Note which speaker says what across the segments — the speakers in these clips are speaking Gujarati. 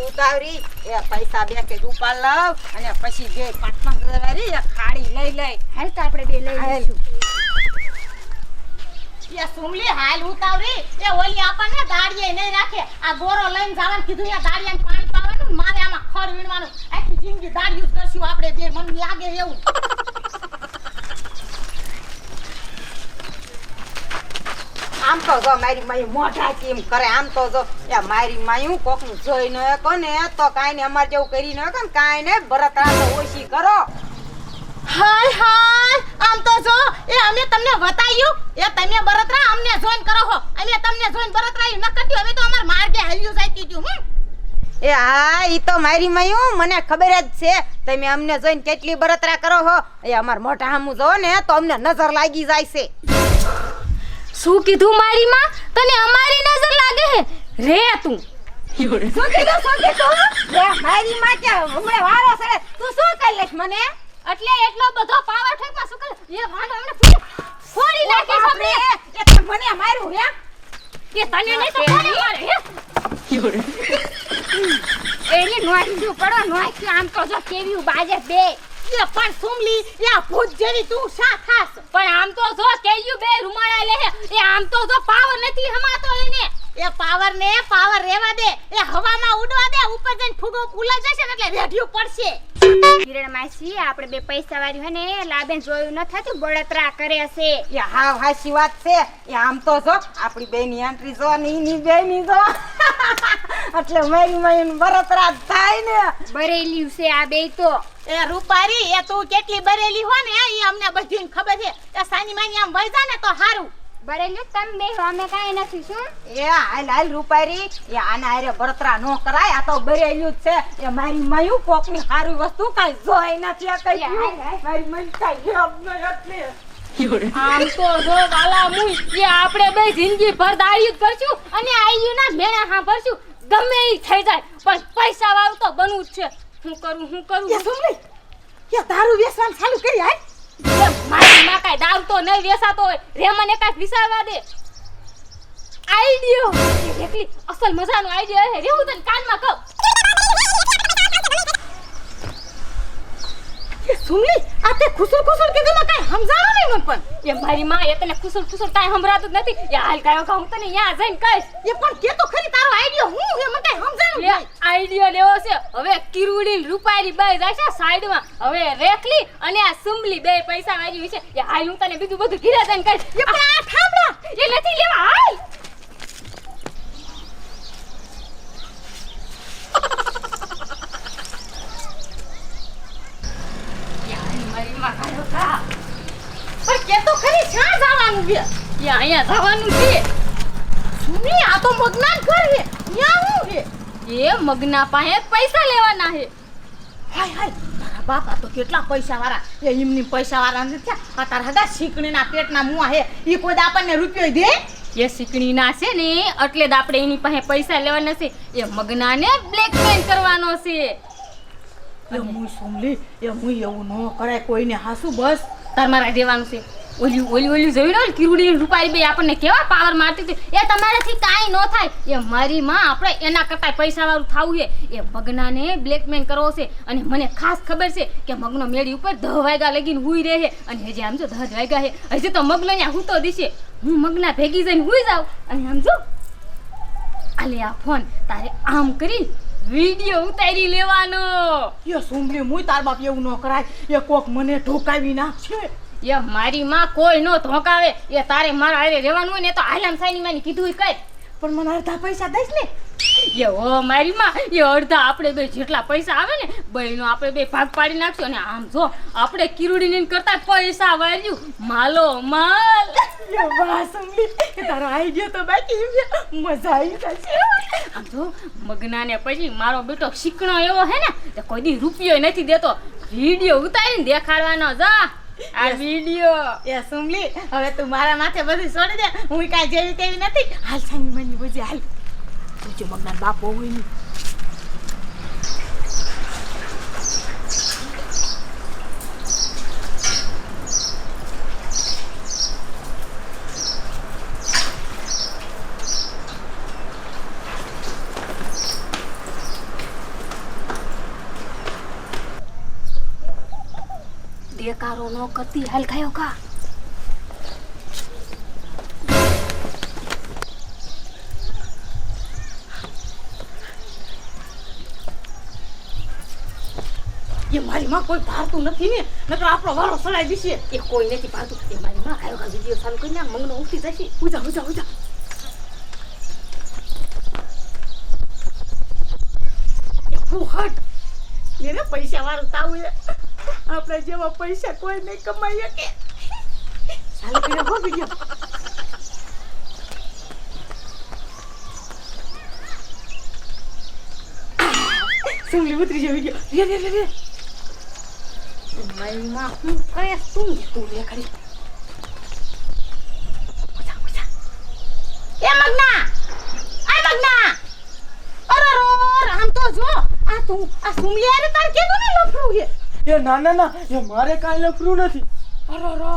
Speaker 1: ઉતાવરી બે પાંચ
Speaker 2: સુમલી હાલ ઉતાવરી એ ઓલી આપણને દાડિયે નહીં રાખે આ ગોરો લઈને જવાનું કીધું એ દાડિયાને પાણી પાવાનું મારે આમાં ખડ વીણવાનું આખી જિંદગી જ કરશું આપણે બે મને લાગે એવું
Speaker 1: આમ તો જો મારી માયું મોઢા કેમ કરે? આમ તો જો એ મારી માયું કોકનું જોઈ ન કોને તો કાંઈ ને અમાર જેવું કરી ન ને કાંઈ ને બરતરા ઓછી કરો.
Speaker 2: હાય હાય આમ તો જો એ અમે તમને બતાવ્યું એ તમે બરતરા અમને જોઈન કરો હો. અમે તમને જોઈન બરતરા ન કરતી હવે તો અમાર માર્ગે હાલ્યું જાય કીધું હું
Speaker 1: એ હા ઈ તો મારી માયું. મને ખબર જ છે. તમે અમને જોઈને કેટલી બરતરા કરો હો. એ અમાર મોઢા સામું જો ને તો અમને નજર લાગી જાય છે.
Speaker 3: શું કીધું મારી માં તને અમારી નજર લાગે હે? રે તું.
Speaker 1: શું કીધું શું કીધું? લે, મારી માં કે હમણાં વારો સડે તું શું કરી લેશ મને?
Speaker 3: એટલે એટલો બધો પાવર ઠેકમાં શું કરે એ ભાનો ફોડી- નાખી સમને
Speaker 1: એ તે મને માર્યું હે?
Speaker 3: કે તને નહીં તો કોને મારે હે? એની નોખી પડો નોખી આમ તો જો કેવી બાજે બે.
Speaker 2: એ પણ સુમલી એ ભૂત જેવી તું શા થાસ
Speaker 3: પણ આમ તો જો કેયું બે રૂમાળા લે હે એ આમ તો જો પાવર નથી હમાતો એને.
Speaker 2: એ પાવર ને પાવર રેવા દે એ હવામાં ઉડવા દે ઉપર જઈને ફૂગો ફૂલાઈ જશે ને એટલે રેઢિયું પડશે.
Speaker 3: કિરણ માસી આપણે બે પૈસા વાળી હોય ને લાબેન જોયું ન થતું બળતરા કરે છે.
Speaker 1: એ હા હાસી વાત છે. એ આમ તો જો આપણી બેની એન્ટ્રી જો ની ની બેની જો. એટલે મારી મારી બરતરા જ થાય ને.
Speaker 3: બરેલી છે આ બે તો.
Speaker 2: એ રૂપારી એ તું કેટલી બરેલી હો ને એ અમને બધી ખબર છે. એ સાની માની આમ વઈ જા ને તો હારું.
Speaker 3: બરેલી તમ બે અમે કાઈ નથી શું?
Speaker 1: એ હાલ હાલ રૂપારી એ આના હારે બળતરા નો કરાય આ તો બરેલું જ છે. એ મારી માયું કોકની સારી વસ્તુ કાઈ જોઈ નથી આ કઈ. મારી મન કાઈ યાદ ન એટલે.
Speaker 3: આમ તો જો વાલા મુઈ કે આપણે બે જિંદગી ભર દાળી જ કરશું અને આયુ ના મેળા હા ભરશું ગમે એ થઈ જાય પણ પૈસા વાળું તો બનવું જ છે. હું કરું હું કરું
Speaker 1: એ સુમલી યા દારૂ વેસવાનું ચાલુ કરી
Speaker 3: આય. મારી માં કાંઈ દારૂ તો નહીં વેસાતો હોય. રે મને કાંઈક વિચારવા દે. આઈડિયો. એકલી અસલ મજાનો આઈડિયો હે રે હું તને કાનમાં કહું.
Speaker 2: સુમલી આ તે ખુસુર ખુસુર કીધું ને કાંઈ સમજાવો નહીં મને પણ.
Speaker 3: એ મારી માં એ તને ખુસુર ખુસુર કાંઈ સંભળાતું જ નથી. એ હાલ કાયો કહું તને યા જઈને કહીશ.
Speaker 2: એ પણ કે તો ખરી તારો આઈડિયો હું એ મને કાંઈ સમજાણું
Speaker 3: એ આઈડિયો લેવો છે હવે કિરુડી રૂપારી બે જાય છે સાઈડમાં. હવે રેખલી અને આ સુમલી બે પૈસા વાળી છે. એ હાલ હું તને બીજું બધું ઘીરે જઈને કહીશ.
Speaker 2: એ પણ આ ઠામડા
Speaker 3: એ નથી લેવા હાલ
Speaker 2: પણ કે તો ખરી ક્યાં જવાનું છે
Speaker 3: એ અહીંયા જવાનું છે.
Speaker 2: સુમલી આ તો મગના ઘર હે ત્યાં હું હે
Speaker 3: એ મગના પાસે પૈસા લેવાના હે
Speaker 2: હાય હાય તારા બાપ તો કેટલા પૈસા વાળા એ એમની પૈસા વાળા નથી આ તારા હગા શીકણીના પેટના મુઆ હે એ કોઈ આપણને રૂપિયો દે.
Speaker 3: એ સિકણી ના છે ને એટલે જ આપણે એની પાસે પૈસા લેવાના છે. એ મગનાને બ્લેકમેલ કરવાનો છે.
Speaker 2: એ મુઈ સુમલી એ મુઈ એવું ન કરાય કોઈને હાસુ બસ.
Speaker 3: તાર મારા દેવાનું છે. ઓલી ઓલી ઓલી જોઈ લો કિરુડી રૂપારી બે આપણને કેવા પાવર મારતી હતી? એ તમારાથી કાંઈ ન થાય. એ મારી માં આપણે એના કરતાં પૈસાવાળું થવું છે. એ મગનાને બ્લેકમેલ કરવો છે. અને મને ખાસ ખબર છે કે મગનો મેળી ઉપર દહ વાગ્યા લગીને હુઈ રહે અને હજી આમ જો દહ વાગ્યા છે. હજી તો મગનો ત્યાં હૂતો દીશે. હું મગના ભેગી જઈને હુઈ જાઉં. અને આમ જો, આલે આ ફોન તારે આમ કરી વીડિયો ઉતારી લેવાનો.
Speaker 2: એ સુમલી મુય તાર બાપ એવું ન કરાય. એ કોક મને ઢોકાવી નાખશે.
Speaker 3: એ મારી માં કોઈ નો ધોકાવે. એ તારે મારા હારે રહેવાનું હોય ને તો આલામ સાઈની માની કીધું કઈ.
Speaker 2: પણ મને અડધા પૈસા દઈશ ને.
Speaker 3: એ હો મારી માં એ અડધા આપણે બે જેટલા પૈસા આવે ને બહેનો આપણે બે ભાગ પાડી નાખશું અને આમ જો આપણે કિરુડીની કરતા પૈસા વાર્યું માલો માલ.
Speaker 2: એ વાહ એ તારો આઈડિયો તો બાકી મજા આવી જશે.
Speaker 3: આમ જો મગનાને પછી મારો બેટો શીકણો એવો હે ને તે કોઈ દી રૂપિયો નથી દેતો. વીડિયો ઉતારીને દેખાડવાનો જા. આ વીડિયો
Speaker 2: એ સુમલી હવે તું મારા માથે બધું છોડી દે. હું કાંઈ જેવી તેવી નથી. હાલ સાંજ મની બુજી હાલ. તું જો મગના બાપો હોય ને.
Speaker 3: દેકારો ન કરતી હાલ ખાયો કા
Speaker 2: એ મારી માં કોઈ ભારતું નથી ને નકર આપણો વારો સડાઈ દીશે
Speaker 3: એ કોઈ નથી ભારતું એ મારી માં ખાયો કા વીડિયો ચાલુ કરીને મંગનો ઉઠી જશે. ઉજા ઉજા ઉજા.
Speaker 2: એ ફૂહટ એને પૈસા વાળું તાવું આપણે જેવા પૈસા કોઈ નહીં કમાઈ શકે. ચાલુ હો વીડિયો સુમલી ઉતરી જાય વીડિયો રે રે રે રે મારી માં હું કરે? તું તું? લે કરી ઉજા ઉજા એ મગના! આ મગના! અરે આમ તો જો. આ તું, આ આરે તાર કેવું ને
Speaker 4: એ ના ના ના એ મારે કાંઈ લખરું નથી.
Speaker 2: અરે રો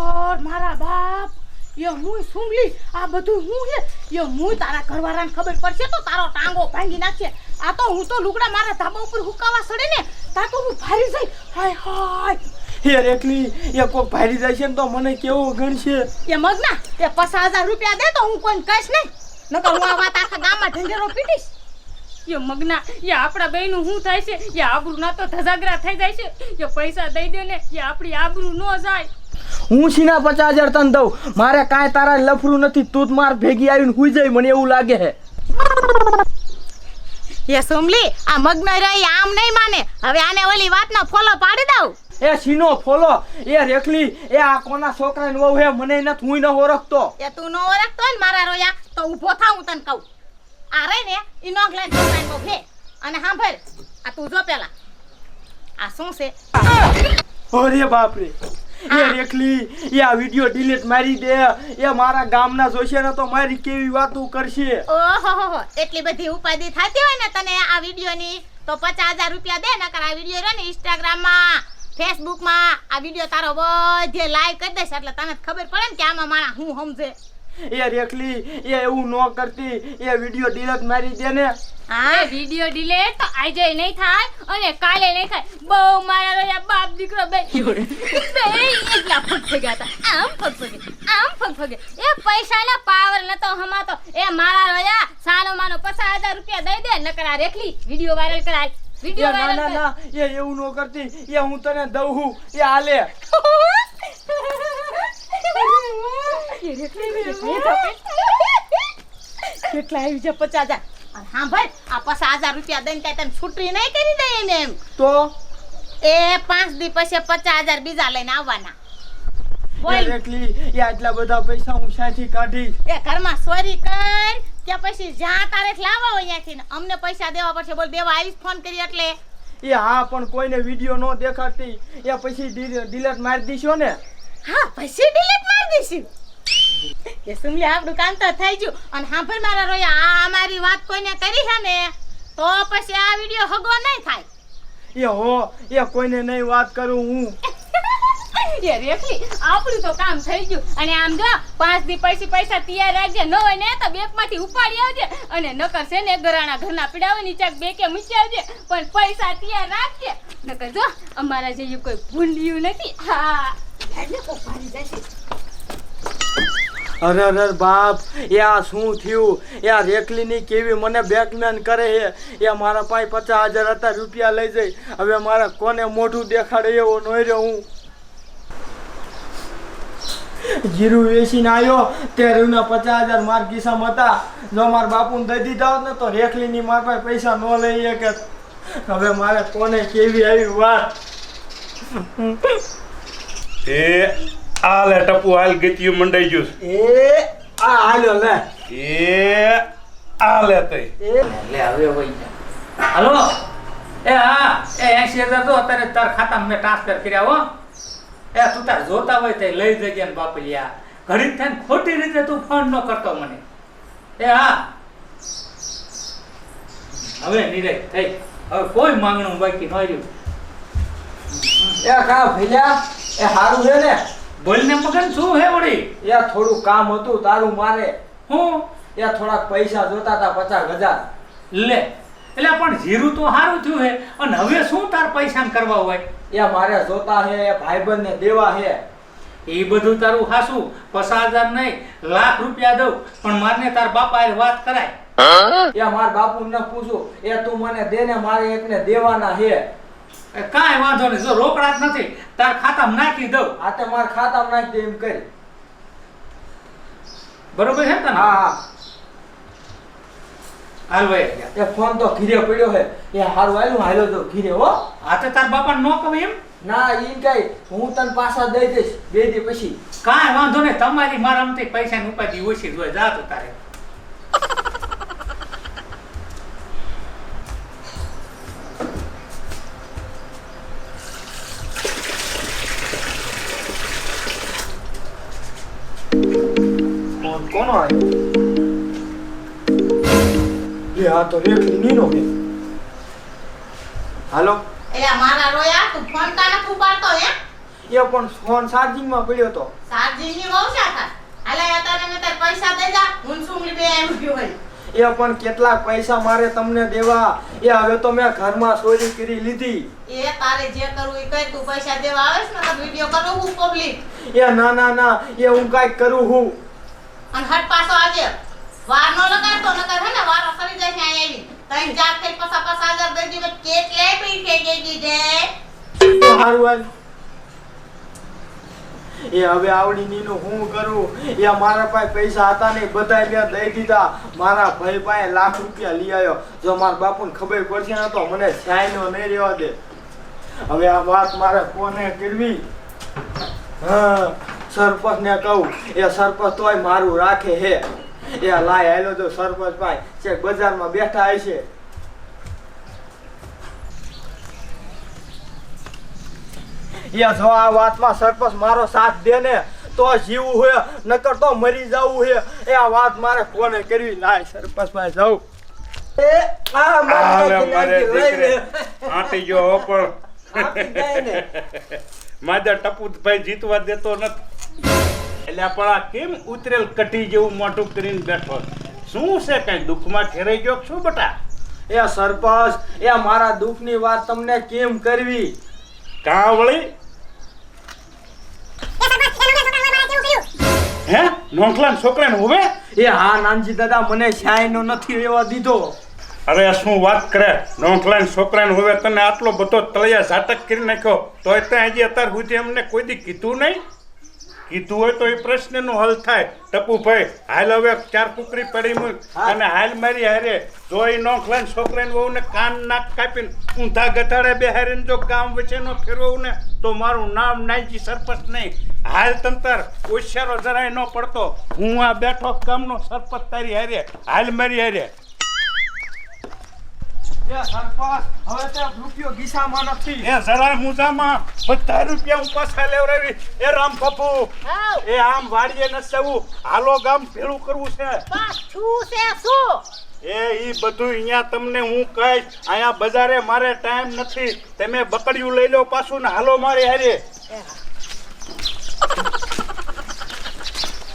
Speaker 2: મારા બાપ એ હું સુંગલી આ બધું હું છે એ હું તારા ઘરવાળાને ખબર પડશે તો તારો ટાંગો ભાંગી નાખશે. આ તો હું તો લુગડા મારા ધાબા ઉપર હુકાવા સડે ને તા તો હું ભારી જઈ હાય હાય.
Speaker 4: એ રેકલી એ કોક ભારી જાય છે ને તો મને કેવો ગણશે?
Speaker 2: એ મગના એ પચાસ હજાર રૂપિયા દે તો હું કોઈને કહીશ નહીં. નકર હું આ વાત આખા ગામમાં ઢંઢેરો પીટીશ.
Speaker 3: એ મગના એ આપણા બેયનું શું થાય છે? યા આબરૂ ના તો ધજાગરા થઈ જાય છે? યો પૈસા દઈ દે ને યા આપણી આબરૂ ન જાય.
Speaker 4: હું સીના પચાસ હજાર તને દઉં. મારે કાંઈ તારા લફરું નથી તું જ માર ભેગી આવીને હુઈ જાય મને એવું લાગે છે
Speaker 2: એ સોમલી આ મગના રહી આમ નહીં માને. હવે આને ઓલી વાતનો ફોલો પાડી દઉં.
Speaker 4: એ સીનો ફોલો એ રેખલી એ આ કોના છોકરાને વહુ હે મને નથી હું ન ઓળખતો.
Speaker 2: એ તું ન ઓળખતો ને મારા રોયા તો ઊભો થા હું તને કહું. આ રે ને ઈ નોખ લઈને છોકરાને અને સાંભળ આ તું જો પેલા. આ શું છે?
Speaker 4: અરે બાપ રે એ રેખલી એ આ વિડિયો ડિલીટ મારી દે. એ મારા ગામના જોશે ને તો મારી કેવી વાતો કરશે?
Speaker 2: ઓહો એટલી બધી ઉપાધિ થતી હોય ને તને આ વિડીયોની તો પચાસ હજાર રૂપિયા દે નકર આ વીડિયો રહ્યો ને ઇન્સ્ટાગ્રામમાં ફેસબુકમાં આ વીડિયો તારો બધે લાઈક કરી દેશે એટલે તને ખબર પડે ને કે આમાં મારા હું સમજે.
Speaker 4: એ રેખલી એ એવું ન કરતી. એ વિડિયો ડિલીટ મારી દે ને.
Speaker 2: હા
Speaker 3: વિડિયો ડિલેટ તો આજે નહીં થાય અને કાલે નહીં થાય. બહુ મારા રહ્યા બાપ દીકરો બે. બે એટલા ફગફગ્યા હતા. આમ ફગફગે આમ ફગફગે. એ પૈસાના પાવર નતો હમાતો. એ મારા રહ્યા સાનો માનો પચાસ હજાર રૂપિયા દઈ દે નકરા રેખલી વીડિયો વાયરલ કરાય. વિડિયો વાયરલ
Speaker 4: ના ના એ એવું ન કરતી. એ હું તને દઉં હું એ હાલે.
Speaker 2: કેટલા આવી છે પચાસ હજાર. હા ભાઈ આ પચાસ હજાર રૂપિયા દઈને કઈ તને છૂટરી નહીં કરી દે એને એમ.
Speaker 4: તો?
Speaker 2: એ પાંચ દી પછી પચાસ હજાર બીજા લઈને આવવાના.
Speaker 4: આટલા બધા પૈસા હું સાથી કાઢીશ.
Speaker 2: એ ઘરમાં સોરી કર કે પછી જ્યાં તારે લાવો અહીંયાથી ને અમને પૈસા દેવા પડશે. બોલ દેવા આવીશ ફોન કરી એટલે.
Speaker 4: એ હા પણ કોઈને વિડિયો ન દેખાતી એ પછી ડિલીટ મારી દીશો ને.
Speaker 2: હા પછી ડિલીટ મારી દઈશું એ સુમલી આપણું કામ તો થઈ ગયું. અને સાંભળ મારા રોયા આ અમારી વાત કોઈને કરી છે ને તો પછી આ વીડિયો હગો નહીં થાય.
Speaker 4: એ હો એ કોઈને નહીં વાત કરું હું.
Speaker 3: એ રેખલી આપણું તો કામ થઈ ગયું. અને આમ જો પાંચ દી પછી પૈસા તૈયાર રાખજે ન હોય ને તો બેંક ઉપાડી આવજે. અને નકર છે ને ગરાણા ઘરના પીડાવે નીચે બેકે મૂકી આવજે. પણ પૈસા તૈયાર રાખજે. નકર જો અમારા જે કોઈ ભૂલ્યું નથી. હા. એટલે કોક જશે
Speaker 4: અરે અરે, બાપ, એ આ શું થયું? એ આ રેખલીની કેવી મને બેકમેન કરે છે? એ મારા પાસે પચાસ હજાર હતા, રૂપિયા લઈ જઈ. હવે મારા કોને મોઢું દેખાડે એવો નહીં રહ્યો હું? જીરું વેચીને આવ્યો તે રૂના પચાસ હજાર માર ખિસ્સામાં હતા. જો મારા બાપુને દઈ દીધા હોત ને તો રેખલીની મારા પાસે પૈસા ન લઈએ કે હવે મારે કોને કેવી આવી વાત?
Speaker 5: એ આ લે ટપુ હાલ ગતિયું મંડાઈ ગયું
Speaker 4: એ આ હાલ્યો લે.
Speaker 5: એ આ લે તઈ
Speaker 4: એ.
Speaker 6: લે હવે હાલો? એ હા એ એસી હજાર તો અત્યારે તાર ખાતામાં મેં ટ્રાન્સફર કર્યા હો. એ તું તાર જોતા હોય તે લઈ જજે ને બાપલિયા. ઘડી થઈને ખોટી રીતે તું ફોન ન કરતો મને. એ હા. હવે નિરાય થઈ. હવે કોઈ માંગણું બાકી ન રહ્યું.
Speaker 4: એ કા ભેલા એ હારું છે ને?
Speaker 6: બોલને મગન શું હે વળી?
Speaker 4: યા થોડું કામ હતું તારું મારે.
Speaker 6: હું?
Speaker 4: યા થોડાક પૈસા જોતા હતા પચાસ હજાર.
Speaker 6: લે એટલે પણ જીરું તો સારું થયું હે અને હવે શું તાર પૈસા કરવા હોય?
Speaker 4: યા મારે જોતા હે એ ભાઈબંધને દેવા હે.
Speaker 6: એ બધું તારું હાસું પચાસ હજાર નહીં લાખ રૂપિયા દઉં પણ મારને તાર બાપા વાત કરાય.
Speaker 4: એ મારા બાપુ ને પૂછું એ તું મને દે ને મારે એકને દેવાના હે.
Speaker 6: કાંઈ વાંધો નહીં. જો રોકડા જ નથી તાર ખાતામાં નાખી દઉં.
Speaker 4: આ તો મારા ખાતામાં નાખી દે એમ કરી.
Speaker 6: બરોબર છે ને તને?
Speaker 4: હા હા.
Speaker 6: હાલ ભાઈ.
Speaker 4: એ ફોન તો ઘીરે પડ્યો હે એ હારું આયલું હાલો તો ઘીરે હો.
Speaker 6: આ તો તાર બાપા નો કહે એમ?
Speaker 4: ના ઈ કઈ. હું તને પાછા દઈ દઈશ બે દી પછી.
Speaker 6: કાંઈ વાંધો નહીં. તમારી મારામાંથી પૈસાની ઉપાધિ ઓછી જ હોય. જા તું તારે.
Speaker 4: કોનો આવ્યો એ આ તો રેખની નીનો હે હાલો.
Speaker 2: એટલે મારા રોયા તું ફોન કા નથી ઉપાડતો હે?
Speaker 4: એ પણ ફોન ચાર્જિંગમાં પડ્યો તો.
Speaker 2: ચાર્જિંગની બહુ છે આખા. હાલે અત્યારે મેં તાર પૈસા દઈ જા હું સુંગલી બે એમ ગયો હોય.
Speaker 4: એ પણ કેટલાક પૈસા મારે તમને દેવા. એ હવે તો મેં ઘરમાં ચોરી કરી લીધી.
Speaker 2: એ તારે જે કરવું એ કર તું પૈસા દેવા આવેસ ને તો વિડિયો કરું હું પબ્લિક
Speaker 4: એ ના ના ના એ હું કાંઈક કરું હું.
Speaker 2: અને હટ પાછો આજે વાર નો લગાડતો, નકર હે ને વાર અસરી જાય છે આવી તઈ જાત થઈ પસા પસા હજાર દઈ કેક લે પી કે કે દીધે
Speaker 4: હારું એ હવે આવડી નીનું હું કરું? એ મારા પાસે પૈસા હતા ને બધાય મેં દઈ દીધા. મારા ભાઈ પાસે લાખ રૂપિયા લઈ આવ્યો. જો મારા બાપુને ખબર પડશે ને તો મને છાયનો નહીં રહેવા દે. હવે આ વાત મારે કોને કરવી? હા. સરપંચ ને કહું એ સરપંચ તોય મારું રાખે હે. એ લાય આયલો તો સરપંચ ભાઈ ચેક બજારમાં બેઠા હશે. એ જો આ વાતમાં સરપંચ મારો સાથ દે ને તો જીવવું હોય નકર તો મરી જવું હે. એ આ વાત મારે કોને કરવી? લાય સરપંચ ભાઈ જાઉં. એ આ મારે
Speaker 5: દીકરે. આટી ગયો હો
Speaker 4: આપી જાય ને.
Speaker 5: પણ માજા ટપુતભાઈ જીતવા દેતો નથી. એટલે પણ આ કેમ ઉતરેલ કટી જેવું મોટું કરીને બેઠો શું છે કઈ દુઃખમાં ઠેરાઈ ગયો છું શું બટા?
Speaker 4: એ સરપંચ એ મારા દુઃખની વાત તમને કેમ કરવી?
Speaker 5: કાં વળી હે? નોંખલાન છોકરાને હવે?
Speaker 4: એ હા નાનજી દાદા મને છાયનો નથી રહેવા દીધો.
Speaker 5: અરે શું વાત કરે? નોંખલાન છોકરાને હવે તને આટલો બધો તળિયા ઝાટક કરી નાખ્યો તોય ત્યાં હજી અત્યાર સુધી અમને કોઈ દી કીધું નહીં? કીધું હોય તો એ પ્રશ્નનો હલ થાય. ટપુભાઈ હાલ હવે ચાર કુકરી પડી મૂક અને હાલ મારી હારે જો એ નોખલાન છોકરાને વહુને કાન નાક કાપીને ઊંધા ગધાડે બેહારીને જો ગામ વચ્ચેનો ફેરવું ને તો મારું નામ નાઈજી સરપંચ નહીં. હાલ તંતર હોશિયારો જરાય ન પડતો. હું આ બેઠો ગામનો સરપંચ તારી હારે. હાલ મારી હારે.
Speaker 4: સરપંચ. હવે તે રૂપિયો ગીસામાં નથી.
Speaker 5: એ મુજામાં. બધા રૂપિયા હું પાછા લેવડાવી. એ રામ પપ્પુ એ આમ વાડીએ ન જવું. હાલો ગામ ભેળું કરવું છે.
Speaker 2: શું છે શું
Speaker 5: એ ઈ બધું અહીંયા તમને હું કહીશ. અહીંયા બજારે મારે ટાઈમ નથી. તમે બકડિયું લઈ લો પાછું ને હાલો મારી હારે.